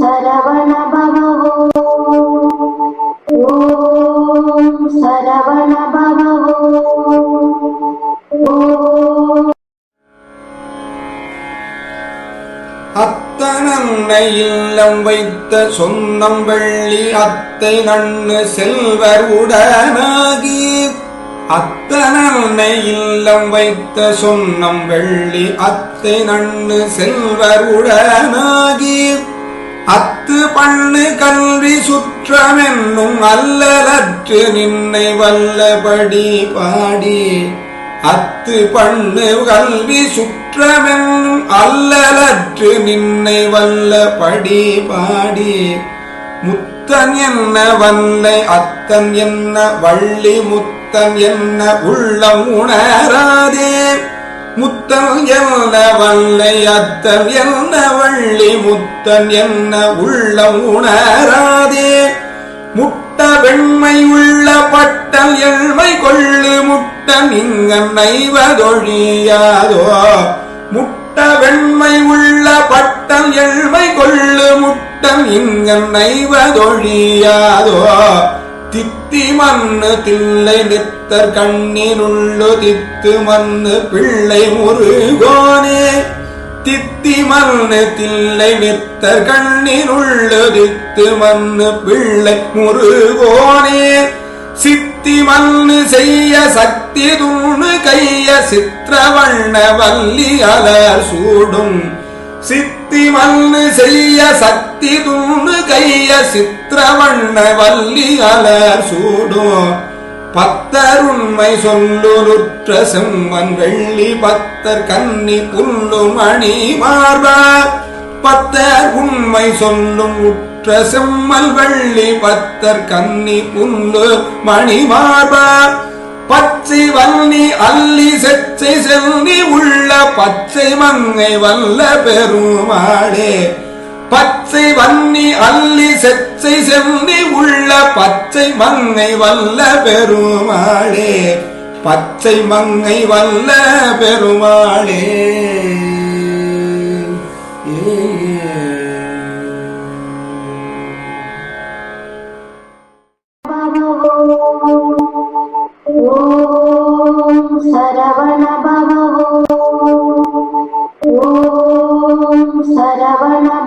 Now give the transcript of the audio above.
சரவண பவோ ஓம் சரவண பவோ அத்தனன்னை இல்லம் வைத்த சொந்தம் வெள்ளி அத்தை நன்னு செல்வர் உடனாகி. அத்தனன்னை இல்லம் வைத்த சொன்னம் வெள்ளி அத்தை நன்னு செல்வர் உடனாகி. அத்து பண்ணு கல்வி சுற்றமென்னும் அல்லலற்று நின்னை வல்லபடி பாடி. அத்து பண்ணு கல்வி சுற்றமென்னும் அல்லலற்று நின்னை வல்லபடி பாடி. முத்தன் என்ன வல்லை அத்தன் என்ன வள்ளி முத்தன் என்ன உள்ளம் உணராதே. முத்தம் என்ன வல்லை அத்தம் என்ன வள்ளி முத்தன் என்ன உள்ளம் உணராதே. முட்ட வெண்மை உள்ள பட்டம் எழ்மை கொள்ளு முட்டம் இங்கன் நைவதொழியாதோ. முட்ட வெண்மை உள்ள பட்டம் எழ்மை கொள்ளு முட்டம் இங்கன் நைவதொழியாதோ. தித்தி மண்ணு தில்லை நித்தர் கண்ணினுள்ளு தித்து மண்ணு பிள்ளை முருகோனே. தித்தி மண்ணு தில்லை நித்தர் கண்ணினுள்ளு தித்து மண்ணு பிள்ளை முருகோனே. சித்தி மண்ணு செய்ய சக்தி தூணு கைய சித்திரவண்ண வள்ளி அலர் சூடும். சித்தி மண்ணு செய்ய சக்தி துண்ணு கைய சித்திரவண்ண வள்ளி அலர் சூடும். பத்தருண்மை சொல்லுருற்ற செம்மன் வெள்ளி பத்தர் கன்னி புல்லு மணி மார்பார். பத்தர் உண்மை சொல்லும் உற்ற செம்மல் வெள்ளி பத்தர் கன்னி புல்லு மணி மார்பார். பச்சை வன்னி அள்ளி செச்சை செல்வி உள்ள பச்சை மங்கை வல்ல பெருமாளே. பச்சை வன்னி அள்ளி செச்சை சென்னி உள்ள பச்சை மங்கை வல்ல பெருமாளே. பச்சை மங்கை வல்ல பெருமாளே. ஏ la